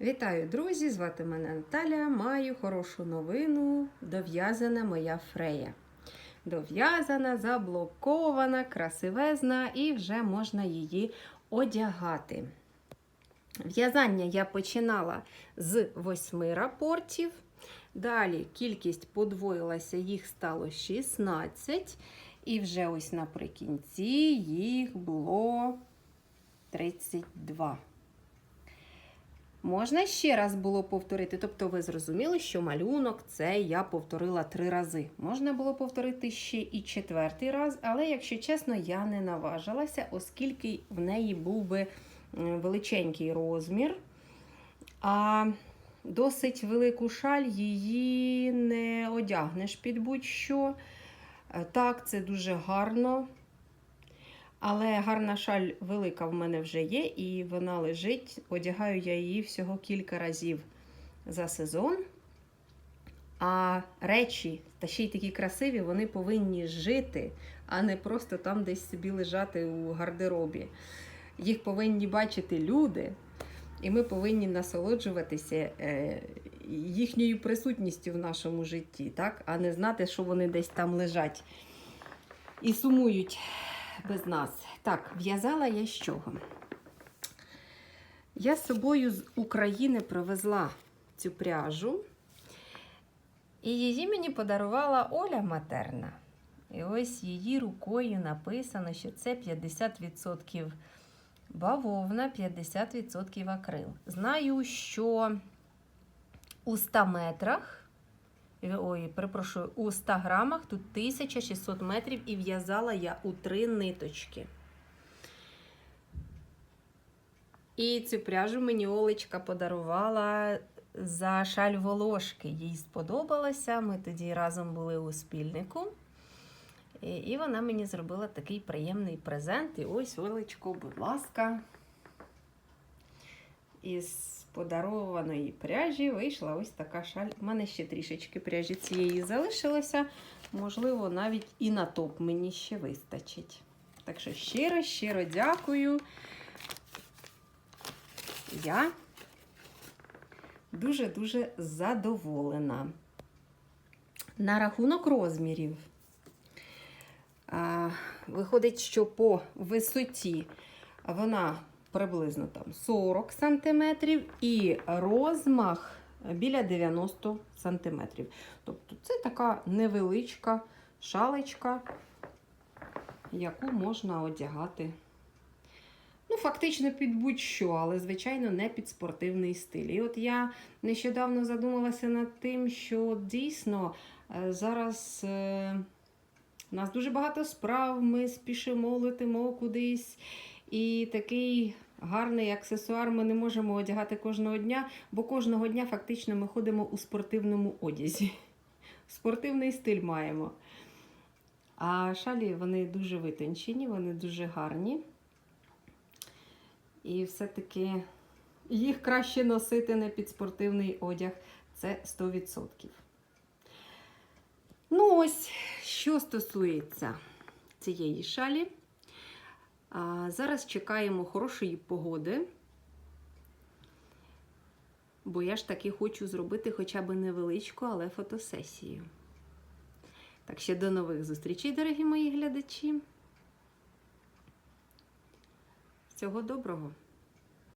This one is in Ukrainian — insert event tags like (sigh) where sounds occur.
Вітаю, друзі! Звати мене Наталя. Маю хорошу новину. Дов'язана моя фрея. Дов'язана, заблокована, красивезна, і вже можна її одягати. В'язання я починала з восьми рапортів. Далі кількість подвоїлася, їх стало 16. І вже ось наприкінці їх було 32. Можна ще раз було повторити. Тобто, ви зрозуміли, що малюнок це я повторила три рази. Можна було повторити ще і четвертий раз, але, якщо чесно, я не наважилася, оскільки в неї був би величенький розмір. А досить велику шаль її не одягнеш під будь-що. Так, це дуже гарно. Але гарна шаль велика в мене вже є, і вона лежить. Одягаю я її всього кілька разів за сезон. А речі, та ще й такі красиві, вони повинні жити, а не просто там десь собі лежати у гардеробі. Їх повинні бачити люди, і ми повинні насолоджуватися їхньою присутністю в нашому житті, так? а не знати, що вони десь там лежать і сумують без нас. Так, в'язала я з чого? Я з собою з України привезла цю пряжу. І її мені подарувала Оля Матерна. І ось її рукою написано, що це 50% бавовна, 50% акрил. Знаю, що у 100 метрах. Ой, перепрошую, у 100 грамах тут 1600 метрів і в'язала я у три ниточки. І цю пряжу мені Олечка подарувала за шаль волошки. Їй сподобалося. Ми тоді разом були у спільнику. І вона мені зробила такий приємний презент. І ось, Олечко, будь ласка, із подарованої пряжі вийшла ось така шаль. У мене ще трішечки пряжі цієї залишилося. Можливо, навіть і на топ мені ще вистачить. Так що щиро, щиро дякую. Я дуже-дуже задоволена. На рахунок розмірів. Виходить, що по висоті вона приблизно там 40 см і розмах біля 90 см. Тобто це така невеличка шалечка, яку можна одягати. Ну, фактично під будь-що, але, звичайно, не під спортивний стиль. І от я нещодавно задумалася над тим, що дійсно зараз у нас дуже багато справ, ми спішимо, летимо кудись. І такий гарний аксесуар ми не можемо одягати кожного дня, бо кожного дня фактично ми ходимо у спортивному одязі. (laughs) Спортивний стиль маємо. А шалі вони дуже витончені, вони дуже гарні. І все-таки їх краще носити не під спортивний одяг. Це 100%. Ну, ось, що стосується цієї шалі. А Зараз чекаємо хорошої погоди, бо я ж таки хочу зробити хоча б невеличку, але фотосесію. Так ще до нових зустрічей, дорогі мої глядачі. Всього доброго!